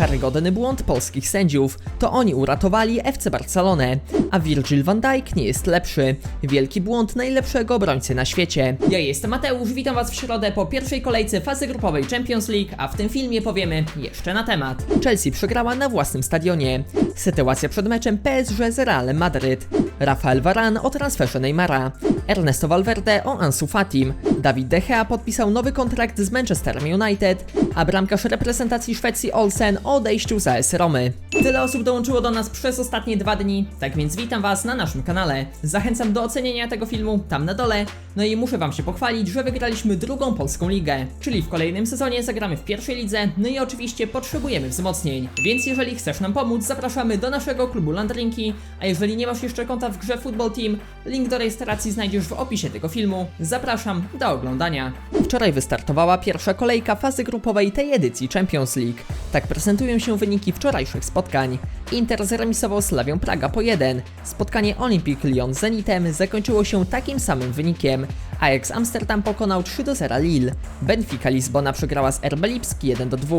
Karygodny błąd polskich sędziów. To oni uratowali FC Barcelonę, a Virgil van Dijk nie jest lepszy. Wielki błąd najlepszego obrońcy na świecie. Ja jestem Mateusz, witam was w środę po pierwszej kolejce fazy grupowej Champions League, a w tym filmie powiemy jeszcze na temat. Chelsea przegrała na własnym stadionie. Sytuacja przed meczem PSG z Realem Madryt. Rafael Varane o transferze Neymara. Ernesto Valverde o Ansu Fatim. Dawid De Gea podpisał nowy kontrakt z Manchesterem United, a bramkarz reprezentacji Szwecji Olsen o odejściu z AS Romy. Tyle osób dołączyło do nas przez ostatnie dwa dni, tak więc witam was na naszym kanale. Zachęcam do ocenienia tego filmu tam na dole, no i muszę wam się pochwalić, że wygraliśmy drugą polską ligę, czyli w kolejnym sezonie zagramy w pierwszej lidze, no i oczywiście potrzebujemy wzmocnień. Więc jeżeli chcesz nam pomóc, zapraszamy do naszego klubu Landrinki, a jeżeli nie masz jeszcze konta w grze Football Team, link do rejestracji znajdziesz w opisie tego filmu. Zapraszam do oglądania. Wczoraj wystartowała pierwsza kolejka fazy grupowej tej edycji Champions League. Tak prezentują się wyniki wczorajszych spotkań. Inter zremisował Slawią Praga po 1. Spotkanie Olympique Lyon z Zenitem zakończyło się takim samym wynikiem. Ajax Amsterdam pokonał 3 do 0 Lille. Benfica Lizbona przegrała z RB Lipski 1 do 2.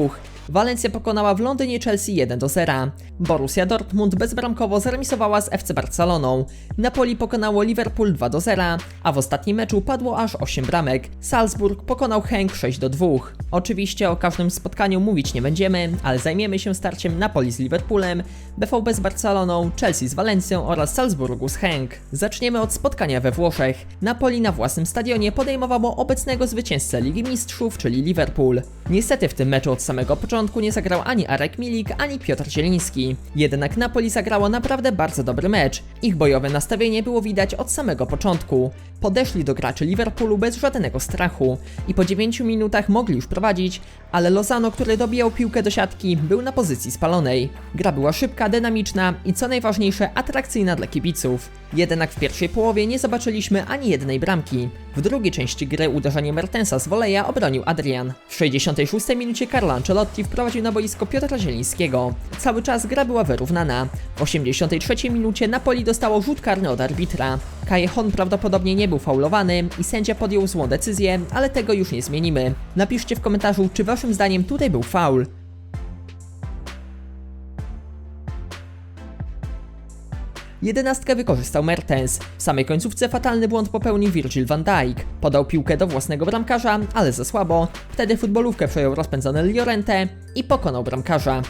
Walencja pokonała w Londynie Chelsea 1 do 0. Borussia Dortmund bezbramkowo zremisowała z FC Barceloną. Napoli pokonało Liverpool 2 do 0, a w ostatnim meczu padło aż 8 bramek. Salzburg pokonał Henk 6 do 2. Oczywiście o każdym spotkaniu mówić nie będziemy, ale zajmiemy się starciem Napoli z Liverpoolem, BVB z Barceloną, Chelsea z Walencją oraz Salzburgu z Henk. Zaczniemy od spotkania we Włoszech. Napoli na własnym stadionie podejmowało obecnego zwycięzcę Ligi Mistrzów, czyli Liverpool. Niestety w tym meczu od samego początku nie zagrał ani Arek Milik, ani Piotr Zieliński. Jednak Napoli zagrało naprawdę bardzo dobry mecz. Ich bojowe nastawienie było widać od samego początku. Podeszli do graczy Liverpoolu bez żadnego strachu i po 9 minutach mogli już prowadzić, ale Lozano, który dobijał piłkę do siatki, był na pozycji spalonej. Gra była szybka, dynamiczna i co najważniejsze atrakcyjna dla kibiców. Jednak w pierwszej połowie nie zobaczyliśmy ani jednej bramki. W drugiej części gry uderzenie Mertensa z woleja obronił Adrian. W 66 minucie Carlo Ancelotti wprowadził na boisko Piotra Zielińskiego. Cały czas gra była wyrównana. W 83 minucie Napoli dostało rzut karny od arbitra. Callejon prawdopodobnie nie był faulowany i sędzia podjął złą decyzję, ale tego już nie zmienimy. Napiszcie w komentarzu, czy waszym zdaniem tutaj był faul. Jedenastkę wykorzystał Mertens. W samej końcówce fatalny błąd popełnił Virgil van Dijk. Podał piłkę do własnego bramkarza, ale za słabo. Wtedy futbolówkę przejął rozpędzony Llorente i pokonał bramkarza.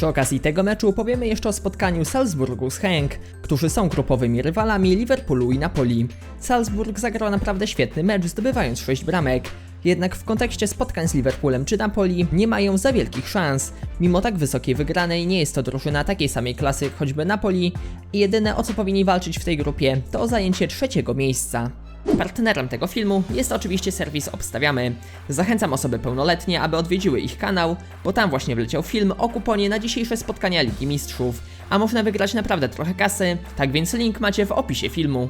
Przy okazji tego meczu powiemy jeszcze o spotkaniu Salzburgu z Henk, którzy są grupowymi rywalami Liverpoolu i Napoli. Salzburg zagrał naprawdę świetny mecz, zdobywając 6 bramek. Jednak w kontekście spotkań z Liverpoolem czy Napoli nie mają za wielkich szans. Mimo tak wysokiej wygranej nie jest to drużyna takiej samej klasy choćby Napoli i jedyne o co powinni walczyć w tej grupie to o zajęcie trzeciego miejsca. Partnerem tego filmu jest oczywiście serwis Obstawiamy. Zachęcam osoby pełnoletnie, aby odwiedziły ich kanał, bo tam właśnie wleciał film o kuponie na dzisiejsze spotkania Ligi Mistrzów, a można wygrać naprawdę trochę kasy, tak więc link macie w opisie filmu.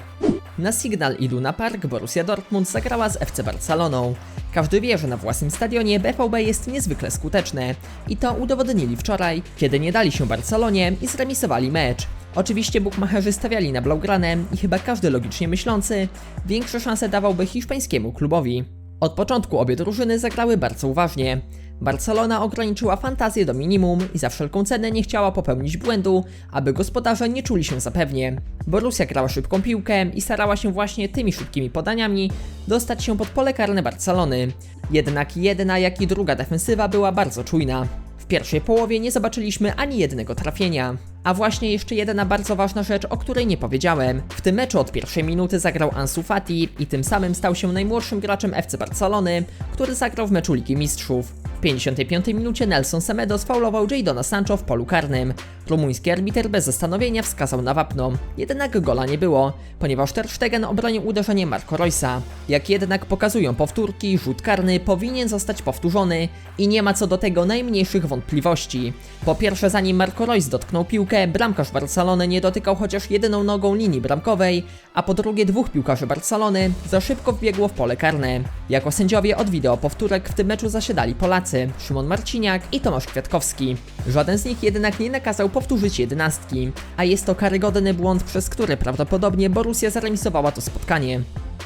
Na Signal Iduna Park Borussia Dortmund zagrała z FC Barceloną. Każdy wie, że na własnym stadionie BVB jest niezwykle skuteczne i to udowodnili wczoraj, kiedy nie dali się Barcelonie i zremisowali mecz. Oczywiście bukmacherzy stawiali na Blaugrane i chyba każdy logicznie myślący większe szanse dawałby hiszpańskiemu klubowi. Od początku obie drużyny zagrały bardzo uważnie. Barcelona ograniczyła fantazję do minimum i za wszelką cenę nie chciała popełnić błędu, aby gospodarze nie czuli się zapewnie. Borussia grała szybką piłkę i starała się właśnie tymi szybkimi podaniami dostać się pod pole karne Barcelony. Jednak jedna jak i druga defensywa była bardzo czujna. W pierwszej połowie nie zobaczyliśmy ani jednego trafienia. A właśnie jeszcze jedna bardzo ważna rzecz, o której nie powiedziałem. W tym meczu od pierwszej minuty zagrał Ansu Fati i tym samym stał się najmłodszym graczem FC Barcelony, który zagrał w meczu Ligi Mistrzów. W 55 minucie Nelson Semedo sfaulował Jadona Sancho w polu karnym. Rumuński arbiter bez zastanowienia wskazał na wapno. Jednak gola nie było, ponieważ Ter Stegen obronił uderzenie Marco Roysa. Jak jednak pokazują powtórki, rzut karny powinien zostać powtórzony i nie ma co do tego najmniejszych wątpliwości. Po pierwsze, zanim Marco Royce dotknął piłkę, bramkarz Barcelony nie dotykał chociaż jedyną nogą linii bramkowej, a po drugie dwóch piłkarzy Barcelony za szybko wbiegło w pole karne. Jako sędziowie od wideo powtórek w tym meczu zasiadali Polacy, Szymon Marciniak i Tomasz Kwiatkowski. Żaden z nich jednak nie nakazał powtórzyć jedenastki, a jest to karygodny błąd, przez który prawdopodobnie Borussia zaremisowała to spotkanie.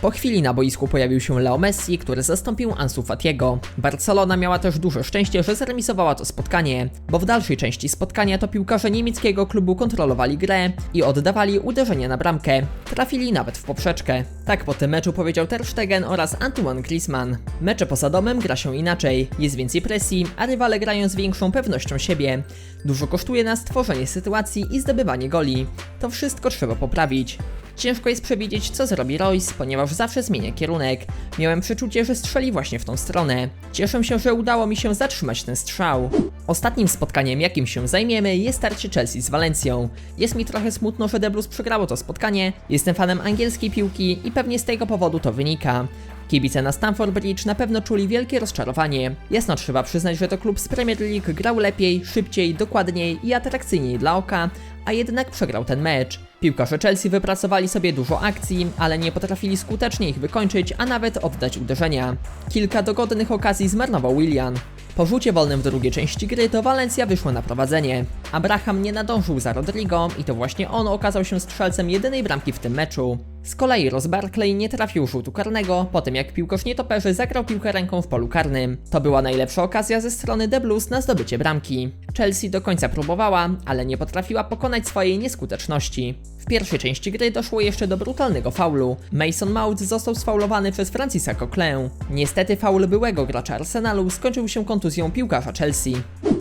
Po chwili na boisku pojawił się Leo Messi, który zastąpił Ansu Fatiego. Barcelona miała też duże szczęście, że zremisowała to spotkanie, bo w dalszej części spotkania to piłkarze niemieckiego klubu kontrolowali grę i oddawali uderzenia na bramkę. Trafili nawet w poprzeczkę. Tak po tym meczu powiedział Ter Stegen oraz Antoine Griezmann. Mecze poza domem gra się inaczej, jest więcej presji, a rywale grają z większą pewnością siebie. Dużo kosztuje nas tworzenie sytuacji i zdobywanie goli. To wszystko trzeba poprawić. Ciężko jest przewidzieć, co zrobi Royce, ponieważ zawsze zmienia kierunek. Miałem przeczucie, że strzeli właśnie w tą stronę. Cieszę się, że udało mi się zatrzymać ten strzał. Ostatnim spotkaniem, jakim się zajmiemy, jest starcie Chelsea z Walencją. Jest mi trochę smutno, że The Blues przegrało to spotkanie. Jestem fanem angielskiej piłki i pewnie z tego powodu to wynika. Kibice na Stamford Bridge na pewno czuli wielkie rozczarowanie. Jasno trzeba przyznać, że to klub z Premier League grał lepiej, szybciej, dokładniej i atrakcyjniej dla oka, a jednak przegrał ten mecz. Piłkarze Chelsea wypracowali sobie dużo akcji, ale nie potrafili skutecznie ich wykończyć, a nawet oddać uderzenia. Kilka dogodnych okazji zmarnował Willian. Po rzucie wolnym w drugiej części gry to Valencia wyszła na prowadzenie. Abraham nie nadążył za Rodrigo i to właśnie on okazał się strzelcem jedynej bramki w tym meczu. Z kolei Ross Barkley nie trafił rzutu karnego, po tym jak piłkarz nietoperzy zagrał piłkę ręką w polu karnym. To była najlepsza okazja ze strony The Blues na zdobycie bramki. Chelsea do końca próbowała, ale nie potrafiła pokonać swojej nieskuteczności. W pierwszej części gry doszło jeszcze do brutalnego faulu. Mason Mount został sfaulowany przez Francisa Coquelin. Niestety faul byłego gracza Arsenalu skończył się kontuzją piłkarza Chelsea.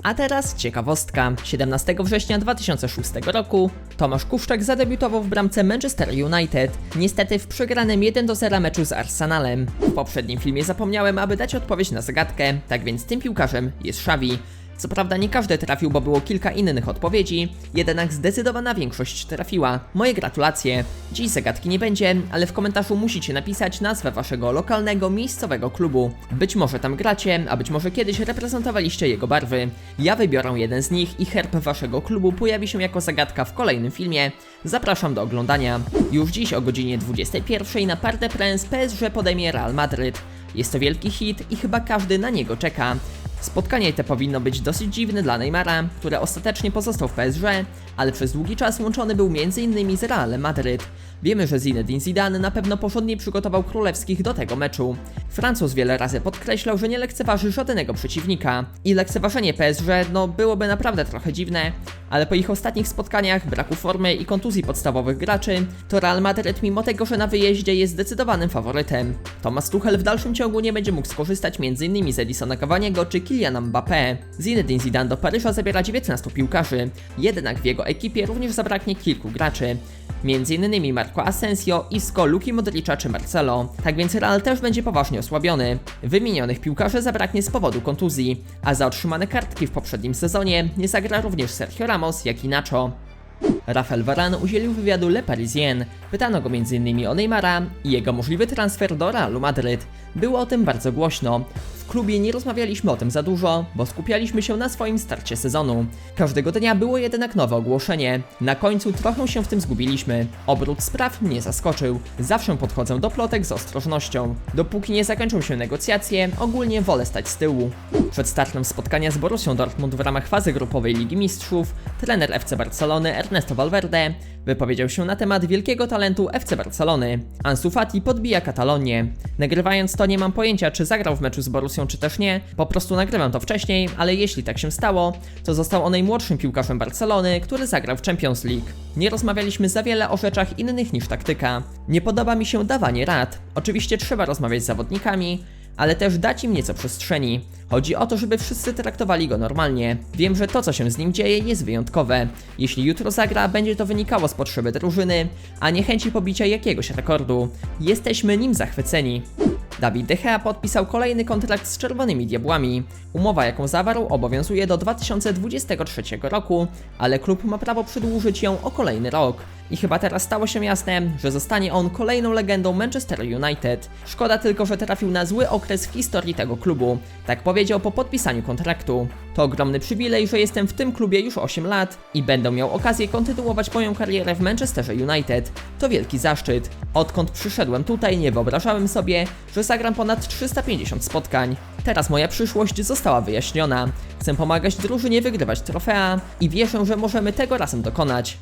A teraz ciekawostka. 17 września 2006 roku Tomasz Kuszczak zadebiutował w bramce Manchester United, niestety w przegranym 1 do 0 meczu z Arsenalem. W poprzednim filmie zapomniałem, aby dać odpowiedź na zagadkę, tak więc tym piłkarzem jest Xavi. Co prawda nie każdy trafił, bo było kilka innych odpowiedzi, jednak zdecydowana większość trafiła. Moje gratulacje. Dziś zagadki nie będzie, ale w komentarzu musicie napisać nazwę waszego lokalnego, miejscowego klubu. Być może tam gracie, a być może kiedyś reprezentowaliście jego barwy. Ja wybiorę jeden z nich i herb waszego klubu pojawi się jako zagadka w kolejnym filmie. Zapraszam do oglądania. Już dziś o godzinie 21 na Parc des Princes PSG podejmie Real Madryt. Jest to wielki hit i chyba każdy na niego czeka. Spotkanie te powinno być dosyć dziwne dla Neymara, który ostatecznie pozostał w PSG, ale przez długi czas łączony był m.in. z Realem Madryt. Wiemy, że Zinedine Zidane na pewno porządnie przygotował królewskich do tego meczu. Francuz wiele razy podkreślał, że nie lekceważy żadnego przeciwnika. I lekceważenie PSG, no byłoby naprawdę trochę dziwne, ale po ich ostatnich spotkaniach, braku formy i kontuzji podstawowych graczy, to Real Madrid mimo tego, że na wyjeździe jest zdecydowanym faworytem. Thomas Tuchel w dalszym ciągu nie będzie mógł skorzystać m.in. z Edisona Cavaniego czy Kyliana Mbappé. Zinedine Zidane do Paryża zabiera 19 piłkarzy, jednak w jego ekipie również zabraknie kilku graczy. Innymi Marco Asensio, Isco, Luki Modricza czy Marcelo. Tak więc Real też będzie poważnie osłabiony. Wymienionych piłkarzy zabraknie z powodu kontuzji, a za otrzymane kartki w poprzednim sezonie nie zagra również Sergio Ramos, jak i Nacho. Rafael Varane udzielił wywiadu Le Parisien. Pytano go m.in. o Neymara i jego możliwy transfer do Realu Madryt. Było o tym bardzo głośno. W klubie nie rozmawialiśmy o tym za dużo, bo skupialiśmy się na swoim starcie sezonu. Każdego dnia było jednak nowe ogłoszenie. Na końcu trochę się w tym zgubiliśmy. Obrót spraw mnie zaskoczył. Zawsze podchodzę do plotek z ostrożnością. Dopóki nie zakończą się negocjacje, ogólnie wolę stać z tyłu. Przed startem spotkania z Borussią Dortmund w ramach fazy grupowej Ligi Mistrzów, trener FC Barcelony Ernesto Valverde wypowiedział się na temat wielkiego talentu FC Barcelony. Ansu Fati podbija Katalonię. Nagrywając to nie mam pojęcia, czy zagrał w meczu z Borussią, czy też nie. Po prostu nagrywam to wcześniej, ale jeśli tak się stało, to został on najmłodszym piłkarzem Barcelony, który zagrał w Champions League. Nie rozmawialiśmy za wiele o rzeczach innych niż taktyka. Nie podoba mi się dawanie rad. Oczywiście trzeba rozmawiać z zawodnikami, ale też dać im nieco przestrzeni. Chodzi o to, żeby wszyscy traktowali go normalnie. Wiem, że to, co się z nim dzieje, jest wyjątkowe. Jeśli jutro zagra, będzie to wynikało z potrzeby drużyny, a nie chęci pobicia jakiegoś rekordu. Jesteśmy nim zachwyceni. Dawid De Gea podpisał kolejny kontrakt z Czerwonymi Diabłami. Umowa, jaką zawarł, obowiązuje do 2023 roku, ale klub ma prawo przedłużyć ją o kolejny rok. I chyba teraz stało się jasne, że zostanie on kolejną legendą Manchester United. Szkoda tylko, że trafił na zły okres w historii tego klubu. Tak powiedział po podpisaniu kontraktu. To ogromny przywilej, że jestem w tym klubie już 8 lat i będę miał okazję kontynuować moją karierę w Manchesterze United. To wielki zaszczyt. Odkąd przyszedłem tutaj, nie wyobrażałem sobie, że zagram ponad 350 spotkań. Teraz moja przyszłość została wyjaśniona. Chcę pomagać drużynie wygrywać trofea i wierzę, że możemy tego razem dokonać.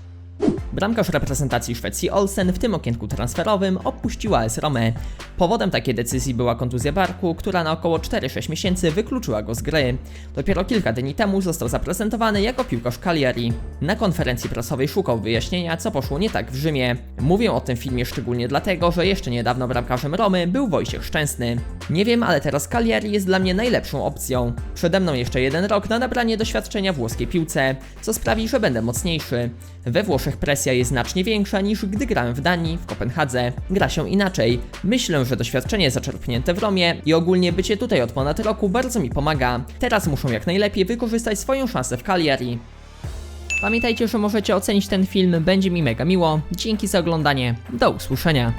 Bramkarz reprezentacji Szwecji Olsen w tym okienku transferowym opuściła AS Rome. Powodem takiej decyzji była kontuzja barku, która na około 4-6 miesięcy wykluczyła go z gry. Dopiero kilka dni temu został zaprezentowany jako piłkarz Cagliari. Na konferencji prasowej szukał wyjaśnienia, co poszło nie tak w Rzymie. Mówię o tym filmie szczególnie dlatego, że jeszcze niedawno bramkarzem Romy był Wojciech Szczęsny. Nie wiem, ale teraz Cagliari jest dla mnie najlepszą opcją. Przede mną jeszcze jeden rok na nabranie doświadczenia włoskiej piłce, co sprawi, że będę mocniejszy. We Włoszech presja jest znacznie większa niż gdy grałem w Danii, w Kopenhadze. Gra się inaczej. Myślę, że doświadczenie zaczerpnięte w Romie i ogólnie bycie tutaj od ponad roku bardzo mi pomaga. Teraz muszą jak najlepiej wykorzystać swoją szansę w Cagliari. Pamiętajcie, że możecie ocenić ten film, będzie mi mega miło. Dzięki za oglądanie. Do usłyszenia.